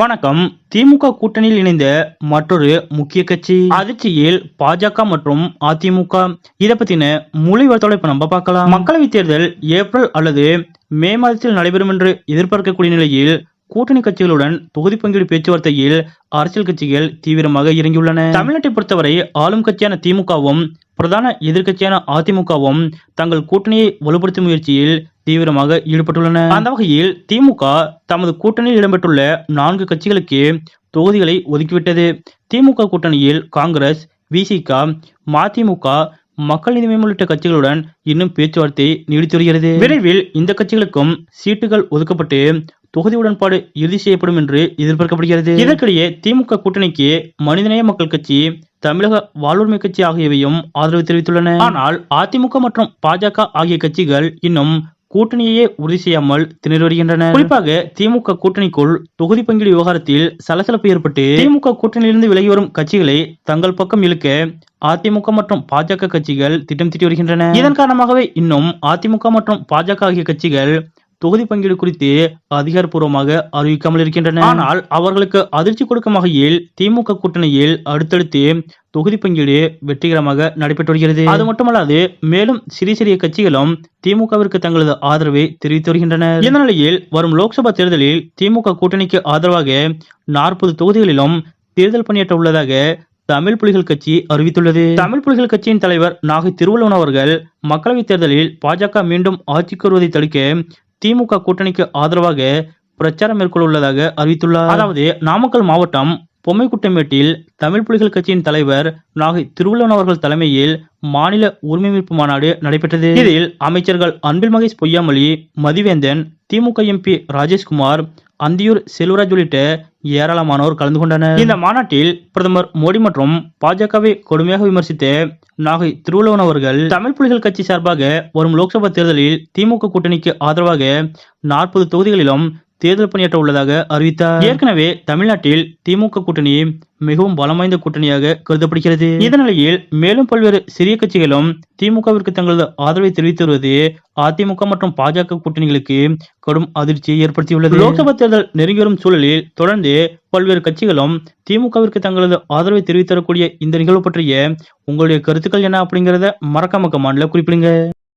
வணக்கம். திமுக கூட்டணியில் இணைந்த மற்றொரு முக்கிய கட்சி அதிர்ச்சியில் பாஜக மற்றும் அதிமுக. இதை பத்தின முழு இப்ப நம்ம பார்க்கலாம். மக்களவைத் தேர்தல் ஏப்ரல் அல்லது மே மாதத்தில் நடைபெறும் என்று எதிர்பார்க்கக்கூடிய நிலையில் கூட்டணி கட்சிகளுடன் தொகுதி பங்கீடு பேச்சுவார்த்தையில் அரசியல் கட்சிகள் தீவிரமாக இறங்கியுள்ளன. தமிழ்நாட்டை பொறுத்தவரை ஆளும் கட்சியான திமுகவும் பிரதான எதிர்கட்சியான அதிமுகவும் தங்கள் கூட்டணியை வலுப்படுத்தும் முயற்சியில் தீவிரமாக ஈடுபட்டுள்ளன. அந்த வகையில் திமுக தமது கூட்டணியில் இடம்பெற்றுள்ள நான்கு கட்சிகளுக்கு தொகுதிகளை ஒதுக்கிவிட்டது. திமுக கூட்டணியில் காங்கிரஸ் விசிக மதிமுக மக்கள் நீதி மய்யம் உள்ளிட்ட கட்சிகளுடன் இன்னும் பேச்சுவார்த்தை நீடித்து வருகிறது. விரைவில் இந்த கட்சிகளுக்கும் சீட்டுகள் ஒதுக்கப்பட்டு தொகுதி உடன்பாடு இறுதி செய்யப்படும் என்று எதிர்பார்க்கப்படுகிறது. இதற்கிடையே திமுக கூட்டணிக்கு மனிதநேய மக்கள் கட்சி தமிழக வாழ்வுரிமை கட்சி ஆகியவையும் ஆதரவு தெரிவித்துள்ளன. ஆனால் அதிமுக மற்றும் பாஜக ஆகிய கட்சிகள் இன்னும் கூட்டணியையே உறுதி செய்யாமல் திணறி வருகின்றன குறிப்பாக திமுக கூட்டணிக்குள் தொகுதி பங்கீடு விவகாரத்தில் சலசலப்பு ஏற்பட்டு திமுக கூட்டணியிலிருந்து விலகி வரும் கட்சிகளை தங்கள் பக்கம் இழுக்க அதிமுக மற்றும் பாஜக கட்சிகள் திட்டம் தீட்டி வருகின்றன. இதன் காரணமாகவே இன்னும் அதிமுக மற்றும் பாஜக ஆகிய கட்சிகள் தொகுதி பங்கீடு குறித்து அதிகாரப்பூர்வமாக அறிவிக்காமல் இருக்கின்றன ஆனால் அவர்களுக்கு அதிர்ச்சி கொடுக்கும் வகையில் திமுக கூட்டணியில் அடுத்தடுத்து தொகுதி பங்கீடு வெற்றிகரமாக நடைபெற்று வருகிறது. அது மட்டுமல்லாது மேலும் சிறிய சிறிய கட்சிகளும் திமுகவிற்கு தங்களது ஆதரவை தெரிவித்து வருகின்றனர். இந்த நிலையில் வரும் லோக்சபா தேர்தலில் திமுக கூட்டணிக்கு ஆதரவாக நாற்பது தொகுதிகளிலும் தேர்தல் பணியாற்ற உள்ளதாக தமிழ் புலிகள் கட்சி அறிவித்துள்ளது. தமிழ் புலிகள் கட்சியின் தலைவர் நாகை திருவள்ளுவன் அவர்கள் மக்களவைத் தேர்தலில் பாஜக மீண்டும் ஆட்சிக்கு வருவதை தடுக்க திமுக கூட்டணிக்கு ஆதரவாக பிரச்சாரம் மேற்கொள்ள உள்ளதாக அறிவித்துள்ளார். அதாவது நாமக்கல் மாவட்டம் பொம்மைக்குட்டமேட்டில் தமிழ் புலிகள் கட்சியின் தலைவர் நாகை திருவள்ளுவன் அவர்கள் தலைமையில் மாநில உரிமை மீட்பு மாநாடு நடைபெற்றது. இதில் அமைச்சர்கள் அன்பில் மகேஷ் பொய்யாமொழி மதிவேந்தன் திமுக எம்பி ராஜேஷ்குமார் அந்தியூர் செல்வராஜ் உள்ளிட்ட ஏராளமானோர் கலந்து கொண்டனர். இந்த மாநாட்டில் பிரதமர் மோடி மற்றும் பாஜகவை கொடுமையாக விமர்சித்த நாகை திருவள்ளுவன் அவர்கள் தமிழ் புலிகள் கட்சி சார்பாக வரும் லோக்சபா தேர்தலில் திமுக கூட்டணிக்கு ஆதரவாக நாற்பது தொகுதிகளிலும் தேர்தல் பணியாற்ற உள்ளதாக அறிவித்தார். ஏற்கனவே தமிழ்நாட்டில் திமுக கூட்டணி மிகவும் பலம் வாய்ந்த கூட்டணியாக கருதப்படுகிறது. இந்த நிலையில் மேலும் பல்வேறு சிறிய கட்சிகளும் திமுகவிற்கு தங்களது ஆதரவை தெரிவித்து வருவது அதிமுக மற்றும் பாஜக கூட்டணிகளுக்கு கடும் அதிர்ச்சியை ஏற்படுத்தியுள்ளது. லோக்சபா தேர்தல் நெருங்கி வரும் சூழலில் தொடர்ந்து பல்வேறு கட்சிகளும் திமுகவிற்கு தங்களது ஆதரவை தெரிவித்து வரக்கூடிய இந்த நிகழ்வு பற்றிய உங்களுடைய கருத்துக்கள் என்ன அப்படிங்கறத மறக்காம கமாண்ட்ல குறிப்பிடுங்க.